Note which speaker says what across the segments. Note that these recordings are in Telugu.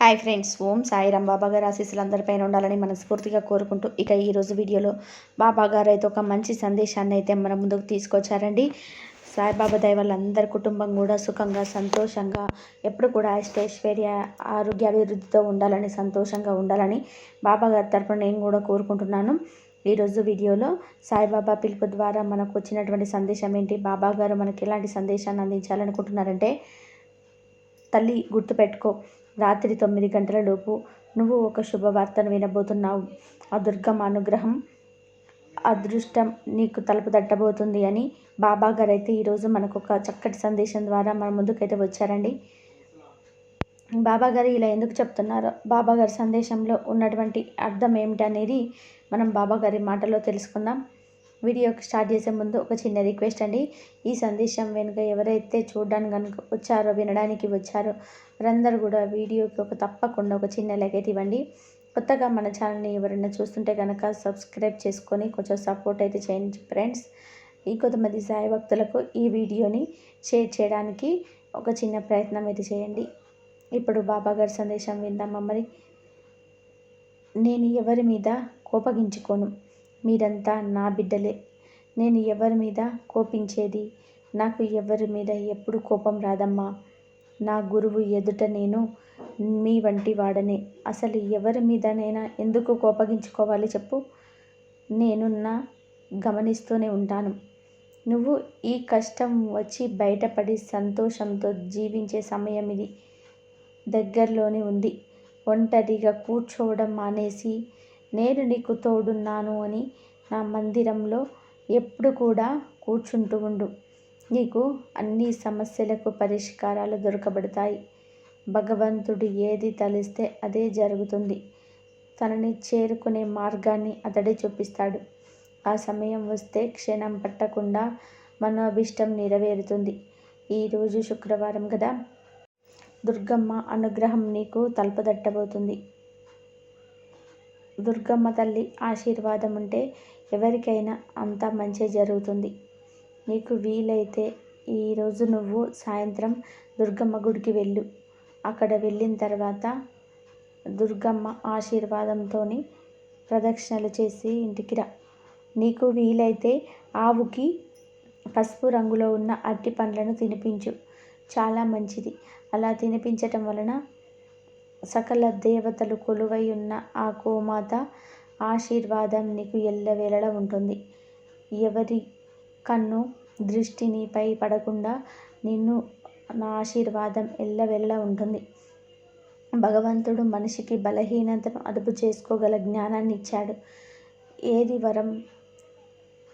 Speaker 1: Hi friends Om Sairam. బాబా గారు ఆశీస్సులు అందరిపైన ఉండాలని మనస్ఫూర్తిగా కోరుకుంటూ ఇక ఈరోజు వీడియోలో బాబా గారు అయితే ఒక మంచి సందేశాన్ని అయితే మన ముందుకు తీసుకొచ్చారండి. సాయిబాబా దయ వల్ల అందరి కుటుంబం కూడా సుఖంగా సంతోషంగా ఎప్పుడు కూడా ఐశ్వర్య ఆరోగ్య అభివృద్ధితో ఉండాలని సంతోషంగా ఉండాలని బాబా గారి తరపున నేను కూడా కోరుకుంటున్నాను. ఈరోజు వీడియోలో సాయిబాబా పిలుపు ద్వారా మనకు వచ్చినటువంటి సందేశం ఏంటి? బాబా గారు మనకి ఎలాంటి సందేశాన్ని అందించాలనుకుంటున్నారంటే తల్లి గుర్తుపెట్టుకో. రాత్రి తొమ్మిది గంటలలోపు నువ్వు ఒక శుభవార్తను వినబోతున్నావు. ఆ దుర్గమ్మ అనుగ్రహం అదృష్టం నీకు తలుపు తట్టబోతుంది అని బాబా గారు అయితే ఈరోజు మనకు ఒక చక్కటి సందేశం ద్వారా మన ముందుకైతే వచ్చారండి. బాబా గారు ఇలా ఎందుకు చెప్తున్నారో? బాబా గారి సందేశంలో ఉన్నటువంటి అర్థం ఏమిటి అనేది మనం బాబా గారి మాటలో తెలుసుకుందాం. వీడియోకి స్టార్ట్ చేసే ముందు ఒక చిన్న రిక్వెస్ట్ అండి. ఈ సందేశం వెనుక ఎవరైతే చూడడానికి కనుక వచ్చారో వినడానికి వచ్చారో వారందరూ కూడా వీడియోకి ఒక తప్పకుండా ఒక చిన్న లెగైట్ ఇవ్వండి. కొత్తగా మన ఛానల్ని ఎవరైనా చూస్తుంటే కనుక సబ్స్క్రైబ్ చేసుకొని కొంచెం సపోర్ట్ అయితే చేయండి ఫ్రెండ్స్. ఈ కొంతమంది సాయి భక్తులకు ఈ వీడియోని షేర్ చేయడానికి ఒక చిన్న ప్రయత్నం అయితే చేయండి. ఇప్పుడు బాబా గారి సందేశం విందామా మరి? నేను ఎవరి మీద కోపగించుకోను? మీరంతా నా బిడ్డలే. నేను ఎవరి మీద కోపించేది? నాకు ఎవరి మీద ఎప్పుడు కోపం రాదమ్మా. నా గురువు ఎదుట నేను మీ వంటి వాడనే. అసలు ఎవరి మీదనైనా ఎందుకు కోపగించుకోవాలి చెప్పు. నేను నా గమనిస్తూనే ఉంటాను. నువ్వు ఈ కష్టం వచ్చి బయటపడి సంతోషంతో జీవించే సమయం ఇది. దగ్గరలోనే ఉంది. ఒంటరిగా కూర్చోవడం మానేసి నేను నీకు తోడున్నాను అని నా మందిరంలో ఎప్పుడు కూడా కూర్చుంటూ ఉండు. నీకు అన్ని సమస్యలకు పరిష్కారాలు దొరకబడతాయి. భగవంతుడు ఏది తలిస్తే అదే జరుగుతుంది. తనని చేరుకునే మార్గాన్ని అతడే చూపిస్తాడు. ఆ సమయం వస్తే క్షణం పట్టకుండా మనోభిష్టం నెరవేరుతుంది. ఈరోజు శుక్రవారం కదా? దుర్గమ్మ అనుగ్రహం నీకు తలుపుదట్టబోతుంది దుర్గమ్మ తల్లి ఆశీర్వాదం ఉంటే ఎవరికైనా అంతా మంచే జరుగుతుంది. నీకు వీలైతే ఈరోజు నువ్వు సాయంత్రం దుర్గమ్మ గుడికి వెళ్ళు. అక్కడ వెళ్ళిన తర్వాత దుర్గమ్మ ఆశీర్వాదంతో ప్రదక్షిణలు చేసి ఇంటికి రా. నీకు వీలైతే ఆవుకి పసుపు రంగులో ఉన్న అట్టి పండ్లను తినిపించు. చాలా మంచిది. అలా తినిపించటం వలన సకల దేవతలు కొలువై ఉన్న ఆ గోమాత ఆశీర్వాదం నీకు ఎల్లవేళలా ఉంటుంది. ఎవరి కన్ను దృష్టి నీపై పడకుండా నిన్ను నా ఆశీర్వాదం ఎల్లవెల్లా ఉంటుంది. భగవంతుడు మనిషికి బలహీనతను అదుపు చేసుకోగల జ్ఞానాన్ని ఇచ్చాడు. ఏది వరం?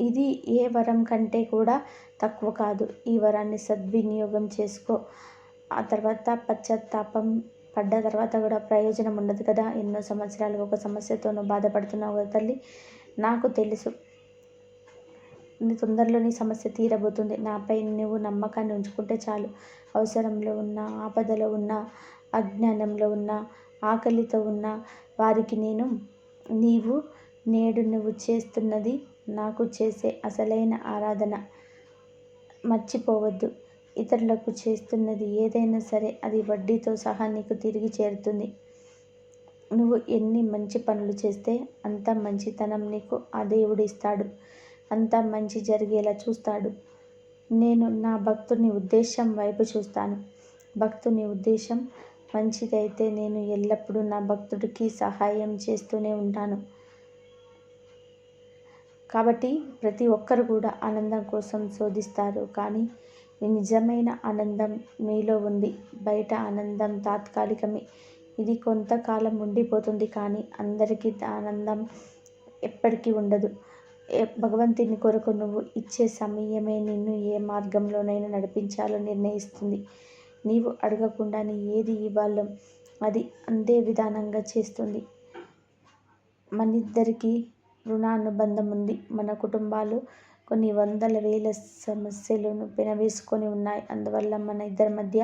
Speaker 1: ఇది ఏ వరం కంటే కూడా తక్కువ కాదు. ఈ వరాన్ని సద్వినియోగం చేసుకో. ఆ తర్వాత పశ్చాత్తాపం పడ్డ తర్వాత కూడా ప్రయోజనం ఉండదు కదా. ఎన్నో సంవత్సరాలు ఒక సమస్యతోనూ బాధపడుతున్న బాధపడుతున్నావు కదా తల్లి. నాకు తెలుసు. నీ తొందరలో నీ సమస్య తీరబోతుంది. నాపై నువ్వు నమ్మకాన్ని ఉంచుకుంటే చాలు. అవసరంలో ఉన్న ఆపదలో ఉన్న అజ్ఞానంలో ఉన్న ఆకలితో ఉన్న వారికి నేను నీవు నేడు నువ్వు చేస్తున్నది నాకు చేసే అసలైన ఆరాధన. మర్చిపోవద్దు. ఇతరులకు చేస్తున్నది ఏదైనా సరే అది వడ్డీతో సహా నీకు తిరిగి చేరుతుంది. నువ్వు ఎన్ని మంచి పనులు చేస్తే అంత మంచితనం నీకు ఆ దేవుడు ఇస్తాడు. అంత మంచి జరిగేలా చూస్తాడు. నేను నా భక్తుని ఉద్దేశం వైపు చూస్తాను. భక్తుని ఉద్దేశం మంచిదైతే నేను ఎల్లప్పుడూ నా భక్తుడికి సహాయం చేస్తూనే ఉంటాను. కాబట్టి ప్రతి ఒక్కరు కూడా ఆనందం కోసం శోధిస్తారు. కానీ నిజమైన ఆనందం మీలో ఉంది. బయట ఆనందం తాత్కాలికమే. ఇది కొంతకాలం ఉండిపోతుంది కానీ అందరికీ ఆనందం ఎప్పటికీ ఉండదు. భగవంతుని కొరకు నువ్వు ఇచ్చే సమయమే నిన్ను ఏ మార్గంలోనైనా నడిపించాలో నిర్ణయిస్తుంది. నీవు అడగకుండానే ఏది ఇవ్వాలో అది అందే విధానంగా చేస్తుంది. మనిద్దరికీ రుణానుబంధం ఉంది. మన కుటుంబాలు కొన్ని వందల వేల సమస్యలను పెనవేసుకొని ఉన్నాయి. అందువల్ల మన ఇద్దరి మధ్య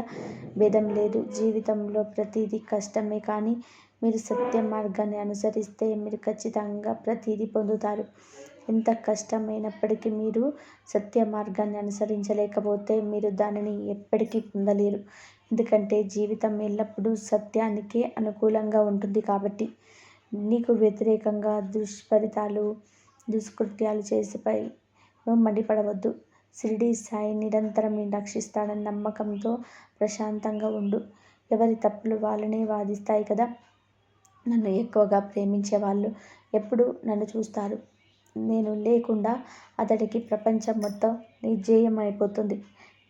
Speaker 1: భేదం లేదు. జీవితంలో ప్రతిదీ కష్టమే కానీ మీరు సత్య మార్గాన్ని అనుసరిస్తే మీరు ఖచ్చితంగా ప్రతిదీ పొందుతారు. ఎంత కష్టమైనప్పటికీ మీరు సత్య మార్గాన్ని అనుసరించలేకపోతే మీరు దానిని ఎప్పటికీ పొందలేరు. ఎందుకంటే జీవితం ఎల్లప్పుడూ సత్యానికే అనుకూలంగా ఉంటుంది కాబట్టి. నీకు వ్యతిరేకంగా దుష్ఫలితాలు దుష్కృత్యాలు చేసిపై నువ్వు మండిపడవద్దు. షిరిడి సాయి నిరంతరం నేను రక్షిస్తాడని నమ్మకంతో ప్రశాంతంగా ఉండు. ఎవరి తప్పులు వాళ్ళనే వాదిస్తాయి కదా? నన్ను ఎక్కువగా ప్రేమించే వాళ్ళు ఎప్పుడు నన్ను చూస్తారు. నేను లేకుండా అతడికి ప్రపంచం మొత్తం నిర్జేయం అయిపోతుంది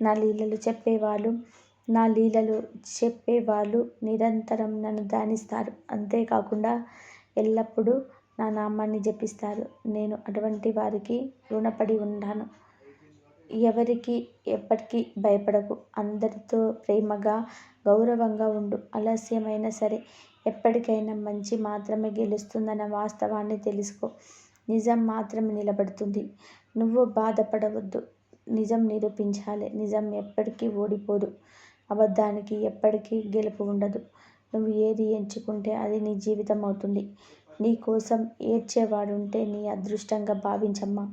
Speaker 1: నా లీలలు చెప్పేవాళ్ళు నా లీలలు చెప్పేవాళ్ళు నిరంతరం నన్ను ధ్యానిస్తారు. అంతేకాకుండా ఎల్లప్పుడూ నా నామాన్ని జపిస్తారు. నేను అటువంటి వారికి రుణపడి ఉంటాను. ఎవరికి ఎప్పటికీ భయపడకు. అందరితో ప్రేమగా గౌరవంగా ఉండు. ఆలస్యమైనా సరే ఎప్పటికైనా మంచి మాత్రమే గెలుస్తుందన్న వాస్తవాన్ని తెలుసుకో. నిజం మాత్రమే నిలబడుతుంది. నువ్వు బాధపడవద్దు. నిజం నిరూపించాలి. నిజం ఎప్పటికీ ఓడిపోదు. అబద్ధానికి ఎప్పటికీ గెలుపు ఉండదు. నువ్వు ఏది ఎంచుకుంటే అది నీ జీవితం అవుతుంది. నీ కోసం ఏడ్చేవాడుంటే నీ అదృష్టంగా భావించమ్మా.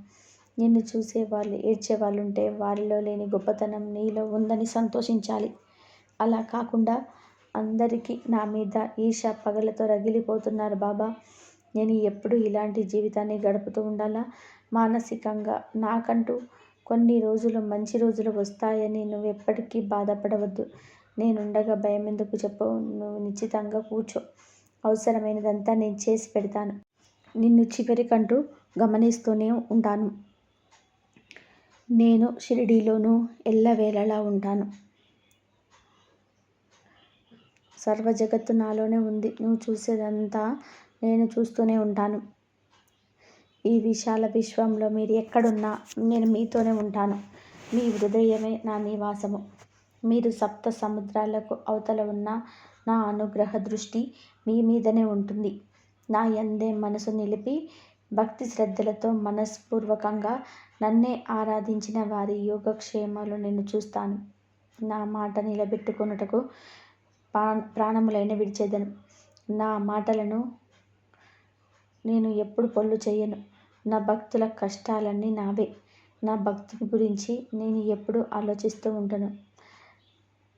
Speaker 1: నిన్ను చూసే వాళ్ళు ఏడ్చే వాళ్ళు ఉంటే వారిలో లేని గొప్పతనం నీలో ఉందని సంతోషించాలి. అలా కాకుండా అందరికీ నా మీద ఈష పగలతో రగిలిపోతున్నారు బాబా. నేను ఎప్పుడు ఇలాంటి జీవితాన్ని గడుపుతూ ఉండాలా? మానసికంగా నాకంటూ కొన్ని రోజులు మంచి రోజులు వస్తాయని నువ్వు ఎప్పటికీ బాధపడవద్దు. నేనుండగా భయం ఎందుకు చెప్పు నువ్వు నిశ్చితంగా కూర్చో. అవసరమైనదంతా నేను చేసి పెడతాను. నిన్ను చివరికంటూ గమనిస్తూనే ఉంటాను. నేను షిరిడీలోనూ ఎల్లవేళలా ఉంటాను. సర్వ జగత్తు నాలోనే ఉంది. నువ్వు చూసేదంతా నేను చూస్తూనే ఉంటాను. ఈ విశాల విశ్వంలో మీరు ఎక్కడున్నా నేను మీతోనే ఉంటాను. మీ హృదయమే నా నివాసము. మీరు సప్త సముద్రాలకు అవతల ఉన్న నా అనుగ్రహ దృష్టి మీ మీదనే ఉంటుంది. నా యందే మనసు నిలిపి భక్తి శ్రద్ధలతో మనస్పూర్వకంగా నన్నే ఆరాధించిన వారి యోగక్షేమాలు నేను చూస్తాను. నా మాట నిలబెట్టుకొనుటకు ప్రాణములైన విడిచేదను. నా మాటలను నేను ఎప్పుడు పొల్లు చేయను. నా భక్తుల కష్టాలన్నీ నావే. నా భక్తుని గురించి నేను ఎప్పుడు ఆలోచిస్తూ ఉంటాను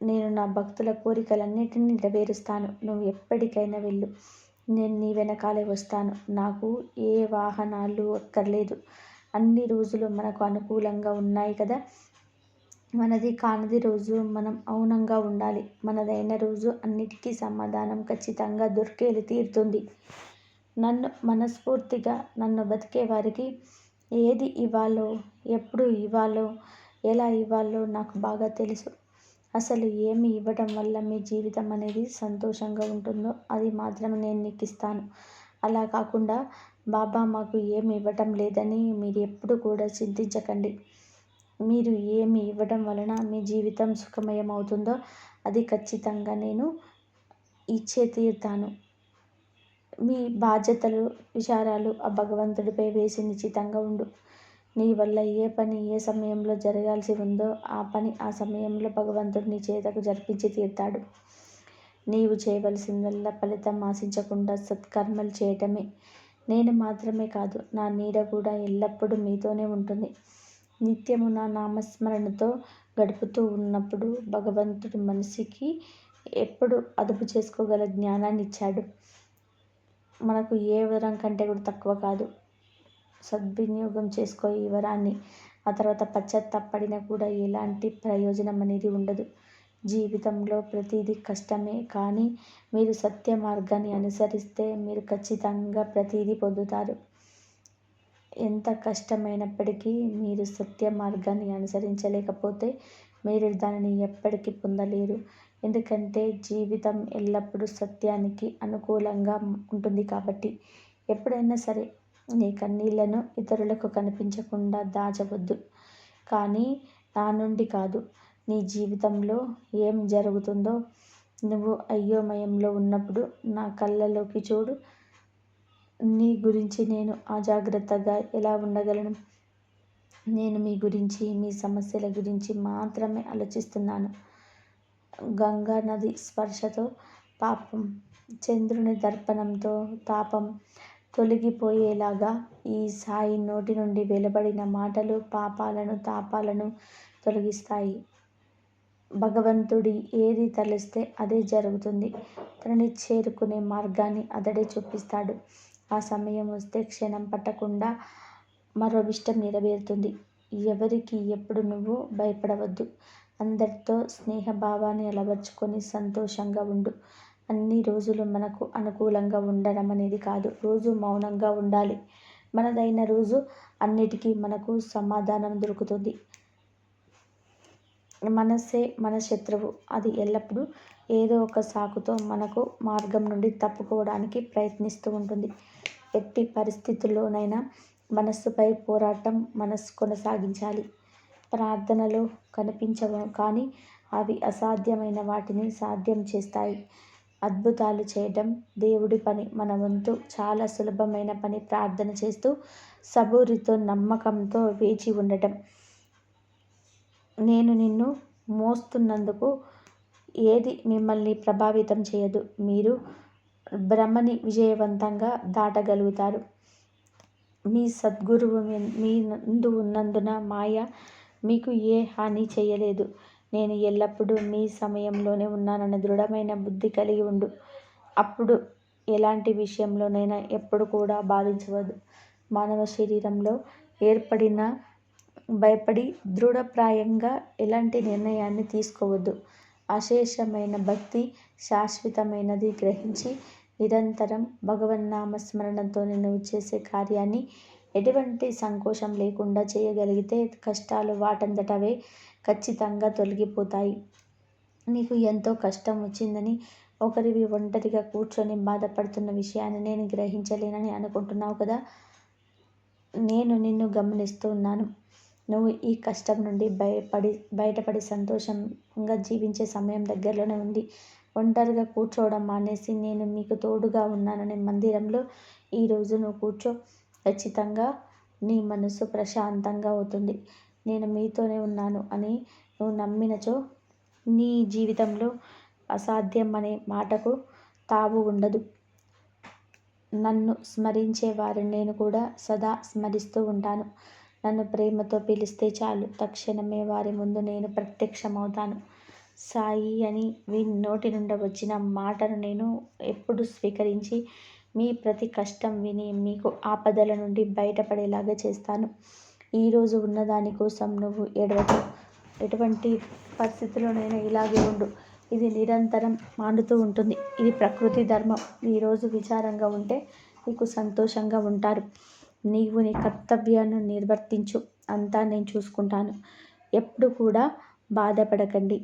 Speaker 1: నేను నా భక్తుల కోరికలన్నిటినీ నెరవేరుస్తాను. నువ్వు ఎప్పటికైనా వెళ్ళు. నేను నీ వెనకాలే వస్తాను. నాకు ఏ వాహనాలు అక్కర్లేదు. అన్ని రోజులు మనకు అనుకూలంగా ఉన్నాయి కదా. మనది కానిది రోజు మనం అవునంగా ఉండాలి. మనదైన రోజు అన్నిటికీ సమాధానం ఖచ్చితంగా దొరికేది తీరుతుంది. నన్ను మనస్ఫూర్తిగా నన్ను బతికే వారికి ఏది ఇవ్వాలో ఎప్పుడు ఇవ్వాలో ఎలా ఇవ్వాలో నాకు బాగా తెలుసు. అసలు ఏమి ఇవ్వడం వల్ల మీ జీవితం అనేది సంతోషంగా ఉంటుందో అది మాత్రమే నేను నీకు ఇస్తాను అలా కాకుండా బాబా మాకు ఏమి ఇవ్వటం లేదని మీరు ఎప్పుడు కూడా చింతించకండి. మీరు ఏమి ఇవ్వడం వలన మీ జీవితం సుఖమయం అవుతుందో అది ఖచ్చితంగా నేను ఇచ్చే తీరుతాను. మీ బాధ్యతలు విచారాలు ఆ భగవంతుడిపై వేసి నిశ్చితంగా ఉండు. నీ వల్ల ఏ పని ఏ సమయంలో జరగాల్సి ఉందో ఆ పని ఆ సమయంలో భగవంతుడు నీ చేతకు జరిపించి తీర్తాడు. నీవు చేయవలసిందల్లా ఫలితం ఆశించకుండా సత్కర్మలు చేయటమే. నేను మాత్రమే కాదు నా నీడ కూడా ఎల్లప్పుడూ మీతోనే ఉంటుంది. నిత్యము నా నామస్మరణతో గడుపుతూ ఉన్నప్పుడు భగవంతుడు మనిషికి ఎప్పుడు అదుపు చేసుకోగల జ్ఞానాన్ని ఇచ్చాడు మనకు ఏ వరం కంటే కూడా తక్కువ కాదు. సద్వినియోగం చేసుకో ఈ వరాన్ని. ఆ తర్వాత పశ్చాత్తాపడినా కూడా ఎలాంటి ప్రయోజనం అనేది ఉండదు. జీవితంలో ప్రతిదీ కష్టమే. కానీ మీరు సత్య మార్గాన్ని అనుసరిస్తే మీరు ఖచ్చితంగా ప్రతిదీ పొందుతారు. ఎంత కష్టమైనప్పటికీ మీరు సత్య మార్గాన్ని అనుసరించలేకపోతే మీరు దానిని ఎప్పటికీ పొందలేరు. ఎందుకంటే జీవితం ఎల్లప్పుడూ సత్యానికి అనుకూలంగా ఉంటుంది కాబట్టి. ఎప్పుడైనా సరే నీ కన్నీళ్ళను ఇతరులకు కనిపించకుండా దాచవద్దు. కానీ నా నుండి కాదు. నీ జీవితంలో ఏం జరుగుతుందో నువ్వు అయోమయంలో ఉన్నప్పుడు నా కళ్ళలోకి చూడు. నీ గురించి నేను అజాగ్రత్తగా ఎలా ఉండగలను? నేను మీ గురించి మీ సమస్యల గురించి మాత్రమే ఆలోచిస్తున్నాను. గంగా నది స్పర్శతో పాపం చంద్రుని దర్పణంతో తాపం తొలగిపోయేలాగా ఈ సాయి నోటి నుండి వెలువడిన మాటలు పాపాలను తాపాలను తొలగిస్తాయి. భగవంతుడి ఏది తలిస్తే అదే జరుగుతుంది. తనని చేరుకునే మార్గాన్ని అతడే చూపిస్తాడు. ఆ సమయం వస్తే క్షణం పట్టకుండా మరో ఇష్టం నెరవేరుతుంది. ఎవరికి ఎప్పుడు నువ్వు భయపడవద్దు. అందరితో స్నేహభావాన్ని అలవర్చుకొని సంతోషంగా ఉండు. అన్ని రోజులు మనకు అనుకూలంగా ఉండడం అనేది కాదు. రోజు మౌనంగా ఉండాలి. మనదైన రోజు అన్నిటికీ మనకు సమాధానం దొరుకుతుంది. మనసే మన శత్రువు. అది ఎల్లప్పుడూ ఏదో ఒక సాకుతో మనకు మార్గం నుండి తప్పుకోవడానికి ప్రయత్నిస్తూ ఉంటుంది. ఎట్టి పరిస్థితుల్లోనైనా మనస్సుపై పోరాటం మనస్సు కొనసాగించాలి. ప్రార్థనలో కనిపించవు కానీ అవి అసాధ్యమైన వాటిని సాధ్యం చేస్తాయి. అద్భుతాలు చేయటం దేవుడి పని. మన వంతు చాలా సులభమైన పని. ప్రార్థన చేస్తూ సబూరితో నమ్మకంతో వేచి ఉండటం. నేను నిన్ను మోస్తున్నందుకు ఏది మిమ్మల్ని ప్రభావితం చేయదు. మీరు భ్రమని విజయవంతంగా దాటగలుగుతారు. మీ సద్గురువు మీ నందు ఉన్నందున మాయ మీకు ఏ హాని చేయలేదు. నేను ఎల్లప్పుడూ మీ సమయంలోనే ఉన్నానన్న దృఢమైన బుద్ధి కలిగి ఉండు. అప్పుడు ఎలాంటి విషయంలోనైనా ఎప్పుడు కూడా బాధించవద్దు. మానవ శరీరంలో ఏర్పడిన భయపడి దృఢప్రాయంగా ఎలాంటి నిర్ణయాన్ని తీసుకోవద్దు. అశేషమైన భక్తి శాశ్వతమైనది గ్రహించి నిరంతరం భగవన్నామ స్మరణతో నువ్వు చేసే కార్యాన్ని ఎటువంటి సంకోచం లేకుండా చేయగలిగితే కష్టాలు వాటంతటవే ఖచ్చితంగా తొలగిపోతాయి. నీకు ఎంతో కష్టం వచ్చిందని ఒకరివి ఒంటరిగా కూర్చొని బాధపడుతున్న విషయాన్ని నేను గ్రహించలేనని అనుకుంటున్నావు కదా? నేను నిన్ను గమనిస్తూ ఉన్నాను. నువ్వు ఈ కష్టం నుండి బయపడి బయటపడి సంతోషంగా జీవించే సమయం దగ్గరలోనే ఉంది. ఒంటరిగా కూర్చోవడం మానేసి నేను మీకు తోడుగా ఉన్నాననే మందిరంలో ఈరోజు నువ్వు కూర్చో. ఖచ్చితంగా నీ మనసు ప్రశాంతంగా అవుతుంది. నేను మీతోనే ఉన్నాను అని నువ్వు నమ్మినచో నీ జీవితంలో అసాధ్యం అనే మాటకు తావు ఉండదు. నన్ను స్మరించే వారిని నేను కూడా సదా స్మరిస్తూ ఉంటాను. నన్ను ప్రేమతో పిలిస్తే చాలు. తక్షణమే వారి ముందు నేను ప్రత్యక్షమవుతాను. సాయి అని వీని నోటి నుండి వచ్చిన మాటను నేను ఎప్పుడు స్వీకరించి మీ ప్రతి కష్టం విని మీకు ఆపదల నుండి బయటపడేలాగా చేస్తాను. ఈరోజు ఉన్నదానికోసం నువ్వు ఎడవకు. ఎటువంటి పరిస్థితుల్లోనైనా ఇలాగే ఉండు. ఇది నిరంతరం మాండుతూ ఉంటుంది. ఇది ప్రకృతి ధర్మం. ఈరోజు విచారంగా ఉంటే నీకు సంతోషంగా ఉంటారు. నీవు నీ కర్తవ్యాన్ని నిర్వర్తించు. అంతా నేను చూసుకుంటాను. ఎప్పుడు కూడా బాధపడకండి.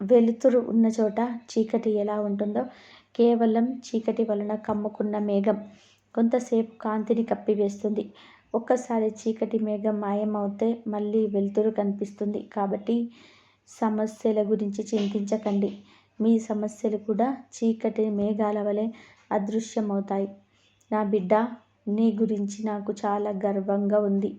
Speaker 1: వెలుతురు ఉన్న చోట చీకటి ఎలా ఉంటుందో కేవలం చీకటి వలన కమ్ముకున్న మేఘం. కొంతసేపు కాంతిని కప్పివేస్తుంది. ఒక్కసారి చీకటి మేఘం మాయమవుతే మళ్ళీ వెలుతురు కనిపిస్తుంది. కాబట్టి సమస్యల గురించి చింతించకండి. మీ సమస్యలు కూడా చీకటి మేఘాల వలె అదృశ్యమవుతాయి. నా బిడ్డ నీ గురించి నాకు చాలా గర్వంగా ఉంది.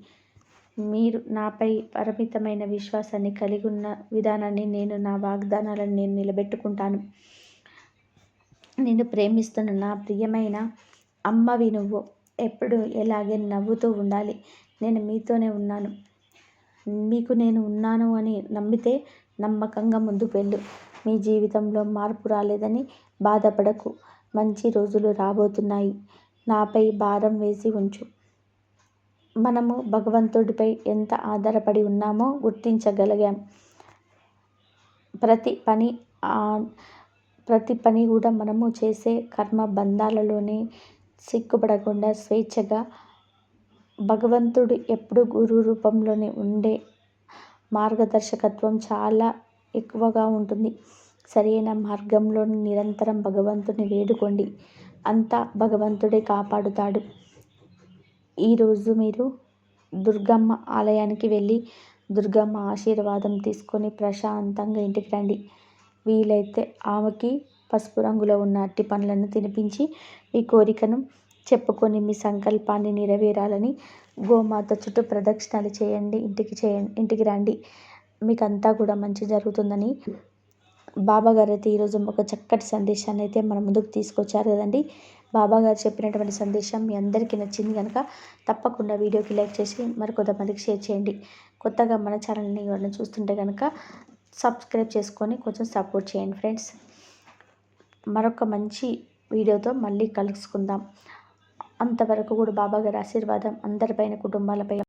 Speaker 1: మీరు నాపై పరిమితమైన విశ్వాసాన్ని కలిగి ఉన్న విధానాన్ని నేను నా వాగ్దానాలను నేను నిలబెట్టుకుంటాను. నేను ప్రేమిస్తున్న నా ప్రియమైన అమ్మవి నువ్వు ఎప్పుడు ఎలాగే నవ్వుతూ ఉండాలి. నేను మీతోనే ఉన్నాను. మీకు నేను ఉన్నాను అని నమ్మితే నమ్మకంగా ముందుకు వెళ్ళు. మీ జీవితంలో మార్పు రాలేదని బాధపడకు. మంచి రోజులు రాబోతున్నాయి. నాపై భారం వేసి ఉంచు. మనము భగవంతుడిపై ఎంత ఆధారపడి ఉన్నామో గుర్తించగలిగాం. ప్రతి పని ప్రతి పని కూడా మనము చేసే కర్మ బంధాలలోనే సిగ్గుపడకుండా స్వేచ్ఛగా భగవంతుడు ఎప్పుడు గురు రూపంలోనే ఉండే మార్గదర్శకత్వం చాలా ఎక్కువగా ఉంటుంది. సరైన మార్గంలో నిరంతరం భగవంతుని వేడుకోండి. అంతా భగవంతుడే కాపాడుతాడు. ఈరోజు మీరు దుర్గమ్మ ఆలయానికి వెళ్ళి దుర్గమ్మ ఆశీర్వాదం తీసుకొని ప్రశాంతంగా ఇంటికి రండి. వీలైతే ఆమెకి పసుపు రంగులో ఉన్న అట్టి పండ్లను తినిపించి మీ కోరికను చెప్పుకొని మీ సంకల్పాన్ని నెరవేరాలని గోమాత చుట్టూ ప్రదక్షిణలు చేయండి. ఇంటికి చేయండి ఇంటికి రండి. మీకు అంతా కూడా మంచి జరుగుతుందని బాబాగారు అయితే ఈరోజు ఒక చక్కటి సందేశాన్ని అయితే మన ముందుకు తీసుకొచ్చారు కదండి. బాబాగారు చెప్పినటువంటి సందేశం మీ అందరికీ నచ్చింది కనుక తప్పకుండా వీడియోకి లైక్ చేసి మరి కొంతమందికి షేర్ చేయండి. కొత్తగా మన ఛానల్ని ఎవరైనా చూస్తుంటే కనుక సబ్స్క్రైబ్ చేసుకొని కొంచెం సపోర్ట్ చేయండి ఫ్రెండ్స్. మరొక మంచి వీడియోతో మళ్ళీ కలుసుకుందాం. అంతవరకు కూడా బాబాగారి ఆశీర్వాదం అందరిపైన కుటుంబాలపై